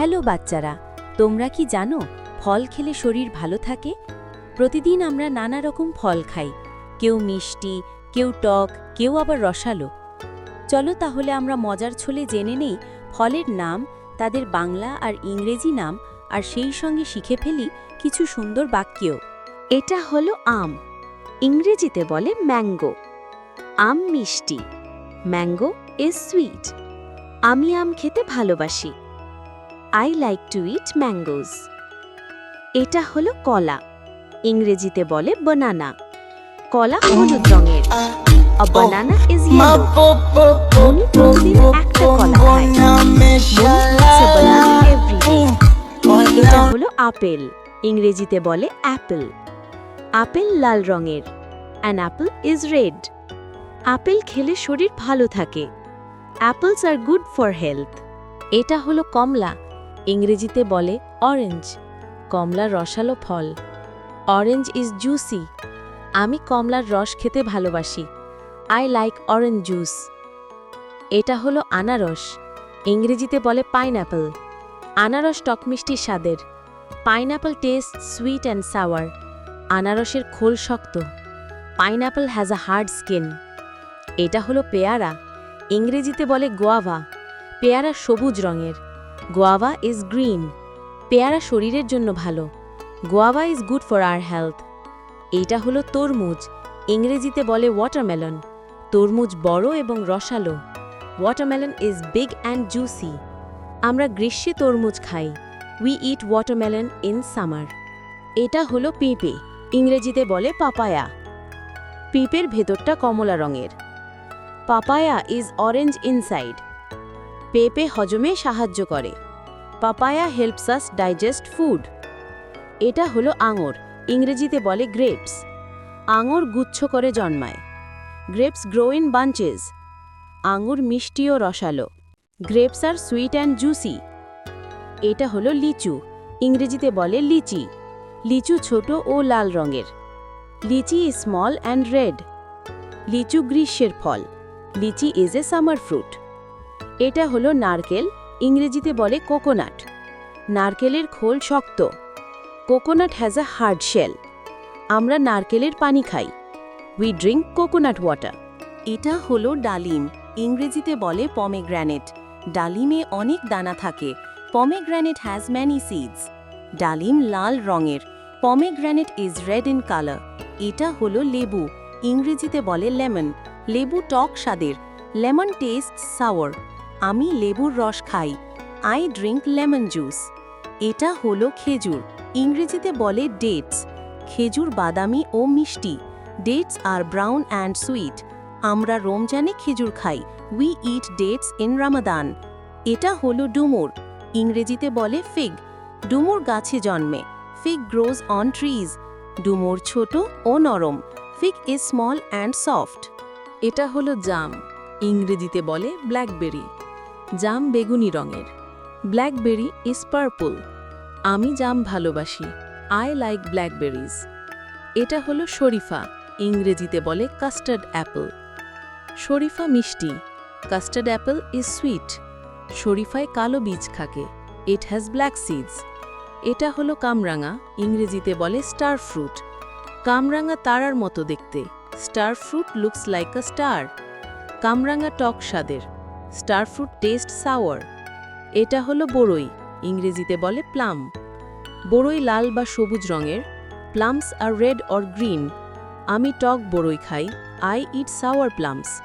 Hello বাচ্চারা, তোমরা কি জানো ফল খেলে শরীর ভালো থাকে? প্রতিদিন আমরা নানা রকম ফল খাই, কেউ মিষ্টি, কেউ টক, কেউ আবার রসালো। চলো তাহলে আমরা মজার ছলে জেনে নেই ফলের নাম, তাদের বাংলা আর ইংরেজি নাম, আর সেই সঙ্গে শিখে ফেলি কিছু সুন্দর বাক্যও। এটা হলো আম। ইংরেজিতে বলে ম্যাঙ্গো। আম মিষ্টি। ম্যাঙ্গো ইজ সুইট আমি আম খেতে ভালোবাসি। I like to eat mangoes এটা হলো কলা। ইংরেজিতে বলে বানানা কলা হলুদ রঙের। A banana is. এটা হলো আপেল। ইংরেজিতে বলে অ্যাপেল আপেল লাল রঙের। An apple is red apple খেলে শরীর ভালো থাকে। Apples are good for health এটা হলো কমলা। ইংরেজিতে বলে অরেঞ্জ কমলা রসালো ফল। অরেঞ্জ ইজ জুসি আমি কমলার রস খেতে ভালোবাসি। আই লাইক অরেঞ্জ জুস এটা হলো আনারস। ইংরেজিতে বলে পাইনঅ্যাপল আনারস টকমিষ্টি স্বাদের। Pineapple taste sweet and sour আনারসের খোল শক্ত। Pineapple has a hard skin এটা হলো পেয়ারা। ইংরেজিতে বলে গোয়াভা পেয়ারা সবুজ রঙের। গোয়াভা ইজ গ্রিন পেয়ারা শরীরের জন্য ভালো। Guava is good for our health এইটা হলো তরমুজ। ইংরেজিতে বলে ওয়াটারমেলন তরমুজ বড় এবং রসালো। Watermelon is big and juicy আমরা গ্রীষ্মে তরমুজ খাই। We eat watermelon in summer এটা হলো পেঁপে। ইংরেজিতে বলে পাপায়া। পিঁপের ভেতরটা কমলা রঙের। পাপায়া ইজ অরেঞ্জ ইনসাইড পেঁপে হজমে সাহায্য করে। Papaya helps us digest food. এটা হলো আঙুর, ইংরেজিতে বলে গ্রেপস। আঙুর গুচ্ছ করে জন্মায়। Grapes grow in bunches. আঙুর মিষ্টি ও রসালো। Grapes are sweet and juicy. এটা হলো লিচু, ইংরেজিতে বলে লিচি। লিচু ছোট ও লাল রঙের। Lychee is small and red. লিচু গ্রীষ্মের ফল। Lychee is a summer fruit. এটা হলো নারকেল, ইংরেজিতে বলে কোকোনাট। নারকেলের খোল শক্ত। Coconut has a hard shell আমরা নারকেলের পানি খাই। উই ড্রিঙ্ক কোকোনাট ওয়াটার এটা হলো ডালিম, ইংরেজিতে বলে পমেগ্র্যানেট ডালিমে অনেক দানা থাকে। পমেগ্র্যানেট হ্যাজ ম্যানি সিডস ডালিম লাল রঙের। Pomegranate is red in colour এটা হলো লেবু, ইংরেজিতে বলে লেমন। লেবু টক স্বাদের। লেমন টেস্ট সাওয়ার আমি লেবুর রস খাই। আই ড্রিঙ্ক লেমন জুস এটা হলো খেজুর। ইংরেজিতে বলে ডেটস খেজুর বাদামি ও মিষ্টি। Dates are brown and sweet আমরা রমজানে খেজুর খাই। We eat dates in Ramadan এটা হলো ডুমুর। ইংরেজিতে বলে ফিগ ডুমুর গাছে জন্মে। ফিগ গ্রোজ অন ট্রিজ ডুমুর ছোট ও নরম। Fig is small and soft এটা হলো জাম। ইংরেজিতে বলে ব্ল্যাকবেরি জাম বেগুনি রঙের। ব্ল্যাকবেরি ইজ পার্পল আমি জাম ভালোবাসি। I like blackberries. এটা হলো শরীফা, ইংরেজিতে বলে কাস্টার্ড অ্যাপল। শরীফা মিষ্টি। Custard apple is sweet. শরীফায় কালো বীজ থাকে। ইট হ্যাজ ব্ল্যাক সিডস এটা হলো কামরাঙা, ইংরেজিতে বলে স্টার ফ্রুট। কামরাঙা তারার মতো দেখতে। Star fruit looks like a star. কামরাঙা টক স্বাদের। Star fruit taste sour. এটা হলো বড়ই ইংরেজিতে বলে প্লাম। বড়ই লাল বা সবুজ রঙের, plums are red or green. আমি টক বড়ই খাই, আই ইট সাওয়ার প্লামস।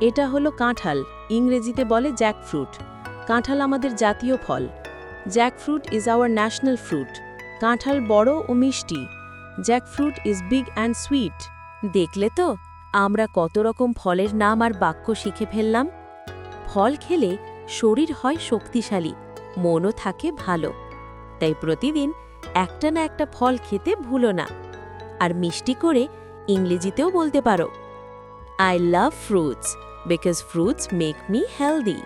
এটা হলো কাঁঠাল, ইংরেজিতে বলে জ্যাকফ্রুট। কাঁঠাল আমাদের জাতীয় ফল। Jackfruit is our national fruit. কাঁঠাল বড় ও মিষ্টি। Jackfruit is big and sweet. দেখলে তো, আমরা কত রকম ফলের নাম আর বাক্য শিখে ফেললাম। ফল খেলে শরীর হয় শক্তিশালী, মনও থাকে ভালো। তাই প্রতিদিন একটা না একটা ফল খেতে ভুলো না। আর মিষ্টি করে ইংরেজিতেও বলতে পারো I love fruits because fruits make me healthy